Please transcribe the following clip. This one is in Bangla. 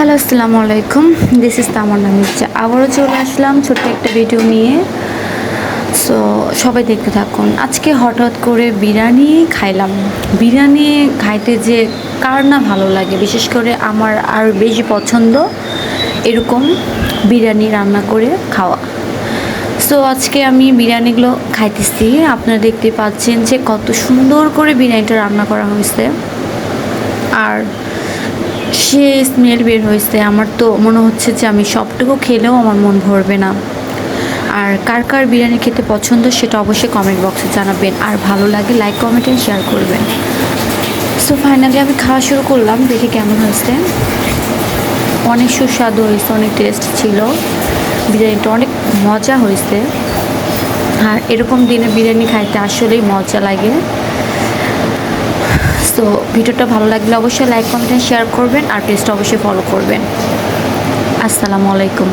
হ্যালো, আসসালামু আলাইকুম। দিস ইজ তামান্না মির্জা আবারও চলে আসলাম ছোট্ট একটা ভিডিও নিয়ে। সো সবাই দেখতে থাকুন। আজকে হঠাৎ করে বিরিয়ানি খাইলাম। বিরিয়ানি খাইতে যে কার না ভালো লাগে, বিশেষ করে আমার আর বেশি পছন্দ এরকম বিরিয়ানি রান্না করে খাওয়া। সো আজকে আমি বিরিয়ানিগুলো খাইতেছি। আপনারা দেখতে পাচ্ছেন যে কত সুন্দর করে বিরিয়ানিটা রান্না করা হয়েছে। আর সে স্মেল বের হয়েছে। আমার তো মনে হচ্ছে যে আমি সবটুকু খেলেও আমার মন ভরবে না। আর কার কার বিরিয়ানি খেতে পছন্দ সেটা অবশ্যই কমেন্ট বক্সে জানাবেন। আর ভালো লাগে লাইক কমেন্ট এন্ড শেয়ার করবেন। সো ফাইনালি আমি খাওয়া শুরু করলাম, দেখে কেমন হয়েছে। অনেক সুস্বাদু হয়েছে, অনেক টেস্ট ছিল। বিরিয়ানিটা অনেক মজা হয়েছে। আর এরকম দিনে বিরিয়ানি খাইতে আসলেই মজা লাগে। সো ভিডিওটা ভালো লাগলে অবশ্যই লাইক কমেন্ট শেয়ার করবেন আর পেজটা অবশ্যই ফলো করবেন। আসসালামু আলাইকুম।